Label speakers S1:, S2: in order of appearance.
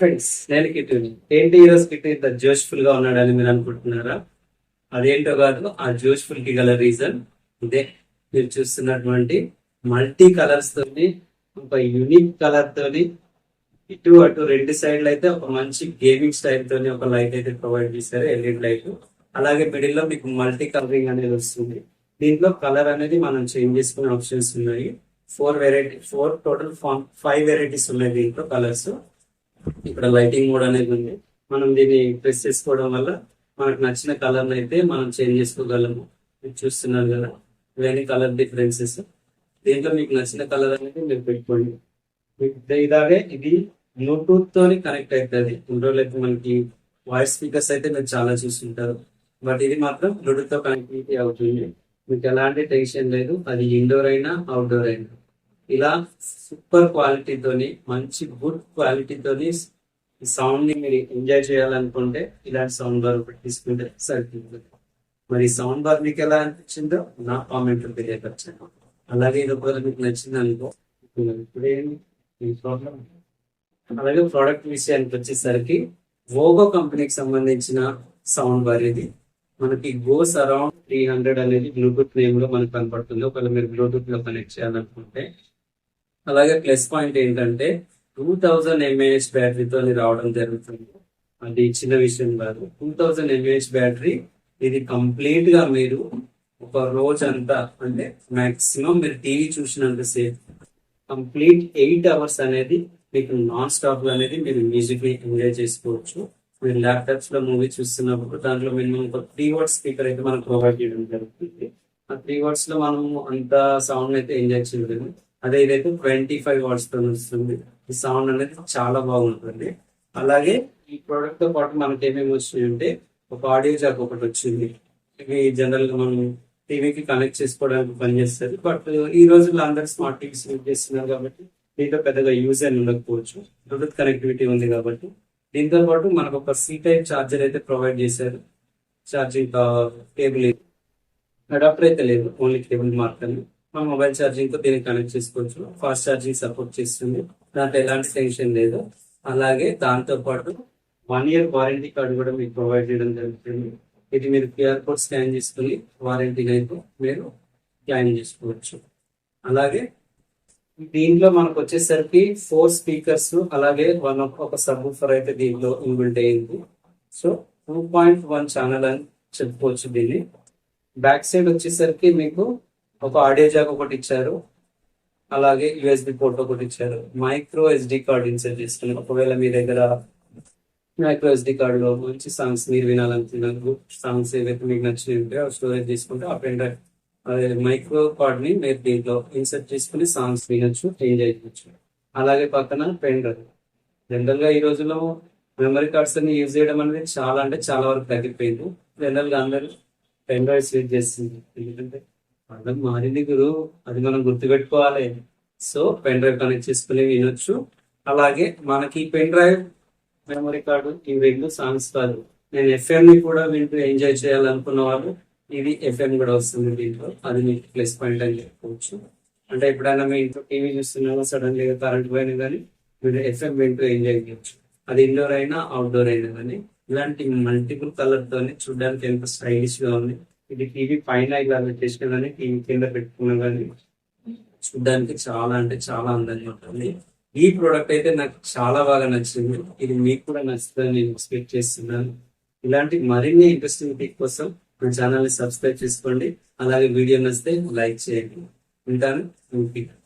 S1: Friends. నేను kit ఏంటి ఈరోజు కిట్ ఇంత జోష్ఫుల్గా ఉన్నాడని మీరు అనుకుంటున్నారా? అదేంటో కాదు ఆ జోష్ఫుల్కి గల రీజన్ ఇదే. మీరు చూస్తున్నటువంటి మల్టీ కలర్స్ తోని ఒక యూనిక్ కలర్ తోని ఇటు అటు రెండు సైడ్లు అయితే ఒక మంచి గేమింగ్ స్టైల్ తోని ఒక లైట్ అయితే ప్రొవైడ్ చేశారు ఎల్ఈడి లైట్ అలాగే మిడిల్లో మీకు మల్టీ కలరింగ్ అనేది వస్తుంది. దీంట్లో కలర్ అనేది మనం చేంజ్ చేసుకునే ఆప్షన్స్ ఉన్నాయి. Four variety four total five varieties ఉన్నాయి దీంట్లో కలర్స్ ఇక్కడ లైటింగ్ మోడ్ అనేది ఉంది. మనం దీన్ని ప్రెస్ చేసుకోవడం వల్ల మనకు నచ్చిన కలర్ అయితే మనం చేంజ్ చేసుకోగలము. మీరు చూస్తున్నారు కదా ఇవన్నీ కలర్ డిఫరెన్సెస్ దీంట్లో మీకు నచ్చిన కలర్ అనేది మీరు పెట్టుకోండి. మీకు ఇలాగే ఇది బ్లూటూత్ తోని కనెక్ట్ అవుతుంది. ఇండోర్ అయితే మనకి వాయిస్ స్పీకర్స్ అయితే మీరు చాలా చూస్తుంటారు. బట్ ఇది మాత్రం బ్లూటూత్తో కనెక్టివిటీ అవుతుంది. మీకు ఎలాంటి టెన్షన్ లేదు. అది ఇండోర్ అయినా అవుట్డోర్ అయినా. ఇలా సూపర్ క్వాలిటీతోని మంచి గుడ్ క్వాలిటీతోని సౌండ్ని మీరు ఎంజాయ్ చేయాలనుకుంటే ఇలాంటి సౌండ్ బార్ ఒకటి తీసుకుంటే సరిపోతుంది. మరి సౌండ్ బార్ మీకు ఎలా అనిపించిందో నా కామెంట్ తెలియపరచండి. అలాగే ఇది ఒకవేళ మీకు నచ్చింది అనుకో ఇప్పుడే అలాగే ప్రోడక్ట్ విషయానికి వచ్చేసరికి ఓగో కంపెనీకి సంబంధించిన సౌండ్ బార్ ఇది. మనకి గోస్ అరౌండ్ త్రీ హండ్రెడ్ అనేది బ్లూటూత్ నేమ్లో మనకు కనపడుతుంది. ఒకవేళ మీరు బ్లూటూత్లో కనెక్ట్ చేయాలనుకుంటే అలాగే ప్లస్ పాయింట్ ఏంటంటే two thousand M A H బ్యాటరీతో రావడం జరుగుతుంది. అది చిన్న విషయం కాదు. టూ థౌజండ్ ఎంఏహెచ్ బ్యాటరీ ఇది కంప్లీట్గా మీరు ఒక రోజు అంతా అంటే మాక్సిమం మీరు టీవీ చూసినంత సేఫ్ కంప్లీట్ ఎయిట్ అవర్స్ అనేది మీకు నాన్ స్టాప్ అనేది మీరు మ్యూజిక్ని ఎంజాయ్ చేసుకోవచ్చు. మీరు ల్యాప్టాప్స్లో మూవీ చూస్తున్నప్పుడు దాంట్లో మినిమం ఒక త్రీ వర్డ్స్ స్పీకర్ అయితే మనకు ప్రొవైడ్ చేయడం జరుగుతుంది. ఆ త్రీ వర్డ్స్లో మనము అంత సౌండ్ అయితే ఎంజాయ్ చేయలేము. అదే ఇదైతే ట్వంటీ ఫైవ్ వాట్స్తో వస్తుంది. ఈ సౌండ్ అనేది చాలా బాగుంటుంది. అలాగే ఈ ప్రోడక్ట్తో పాటు మనకి ఏమేమి వచ్చినాయంటే ఒక ఆడియో జాక్ ఒకటి వచ్చింది. ఇవి జనరల్గా మనం టీవీకి కనెక్ట్ చేసుకోవడానికి పనిచేస్తుంది. బట్ ఈ రోజుల్లో అందరు స్మార్ట్ టీవీస్ యూజ్ చేస్తున్నారు కాబట్టి దీంతో పెద్దగా యూజ్ అని ఉండకపోవచ్చు. బ్లూటూత్ కనెక్టివిటీ ఉంది కాబట్టి దీంతో పాటు మనకు ఒక సి టైప్ ఛార్జర్ అయితే ప్రొవైడ్ చేశారు. ఛార్జింగ్ కేబుల్ అడాప్టర్ అయితే లేదు. ఓన్లీ కేబుల్ మాత్రమే. మా మొబైల్ ఛార్జింగ్తో దీన్ని కనెక్ట్ చేసుకోవచ్చు. ఫాస్ట్ ఛార్జింగ్ సపోర్ట్ చేస్తుంది. దాంట్లో ఎలాంటి టెన్షన్ లేదు. అలాగే దాంతో పాటు వన్ ఇయర్ వారంటీ కార్డు కూడా మీకు ప్రొవైడ్ చేయడం జరుగుతుంది. ఇది మీరు క్యూఆర్ కోడ్ స్కాన్ చేసుకుని వారంటీని అయితే మీరు క్లైమ్ చేసుకోవచ్చు. అలాగే దీంట్లో మనకు వచ్చేసరికి ఫోర్ స్పీకర్స్ అలాగే వన్ ఒక సబ్ అయితే దీంట్లో ఇన్బిల్ట్ అయింది. So two point one channel అని చెప్పుకోవచ్చు దీన్ని. బ్యాక్ సైడ్ వచ్చేసరికి మీకు ఒక ఆడియో జాక్ ఒకటి ఇచ్చారు. అలాగే యూఎస్బి పోర్ట్ ఒకటి ఇచ్చారు. మైక్రో ఎస్డి కార్డ్ ఇన్సర్ట్ చేసుకుని ఒకవేళ మీ దగ్గర మైక్రో ఎస్డి కార్డ్లో మంచి సాంగ్స్ మీరు వినాలనుకున్నారు సాంగ్స్ ఏవైతే మీకు నచ్చినవి ఉంటే స్టోరేజ్ తీసుకుంటే ఆ పెన్ డ్రైవ్ అదే మైక్రో కార్డ్ని మీరు దీంట్లో ఇన్సర్ట్ చేసుకుని సాంగ్స్ వినొచ్చు చేంజ్ చేయవచ్చు అలాగే పక్కన పెన్ డ్రైవ్. జనరల్గా ఈ రోజుల్లో మెమరీ కార్డ్స్ అన్ని యూజ్ చేయడం అనేది చాలా అంటే చాలా వరకు తగ్గిపోయింది. జనరల్గా అందరూ పెన్ డ్రైవ్స్ యూజ్ చేస్తుంది ఎందుకంటే అర్థం మారింది గురు. అది మనం గుర్తుపెట్టుకోవాలి. సో పెన్ డ్రైవ్ కనెక్ట్ చేసుకుని వినొచ్చు. అలాగే మనకి పెన్ డ్రైవ్ మెమరీ కార్డు ఇవి రెండు సాంగ్స్ కాదు. నేను ఎఫ్ఎం ని కూడా వింటూ ఎంజాయ్ చేయాలనుకున్న వాళ్ళు ఇది ఎఫ్ఎం కూడా వస్తుంది దీంట్లో. అది మీకు ప్లస్ పాయింట్ అని చెప్పుకోవచ్చు. అంటే ఎప్పుడైనా మీ ఇంట్లో టీవీ చూస్తున్నారో సడన్గా కరెంట్ పోయినా కానీ మీరు ఎఫ్ఎం వింటూ ఎంజాయ్ చేయొచ్చు. అది ఇండోర్ అయినా అవుట్డోర్ అయినా కానీ ఇలాంటి మల్టిపుల్ కలర్ తోని చూడడానికి ఎంత స్టైలిష్గా ఉంది. ఇది టీవీ పైన ఇలా పెట్టేసిన టీవీ కింద పెట్టుకున్నా కానీ చూడడానికి చాలా అంటే చాలా అందంగా ఉంటుంది. ఈ ప్రోడక్ట్ అయితే నాకు చాలా బాగా నచ్చింది. ఇది మీకు కూడా నచ్చుతుందని నేను ఎక్స్పెక్ట్ చేస్తున్నాను. ఇలాంటి మరిన్ని ఇంట్రెస్టింగ్ టిప్ కోసం నా ఛానల్ని సబ్స్క్రైబ్ చేసుకోండి. అలాగే వీడియో నచ్చితే లైక్ చేయండి. ఉంటాను.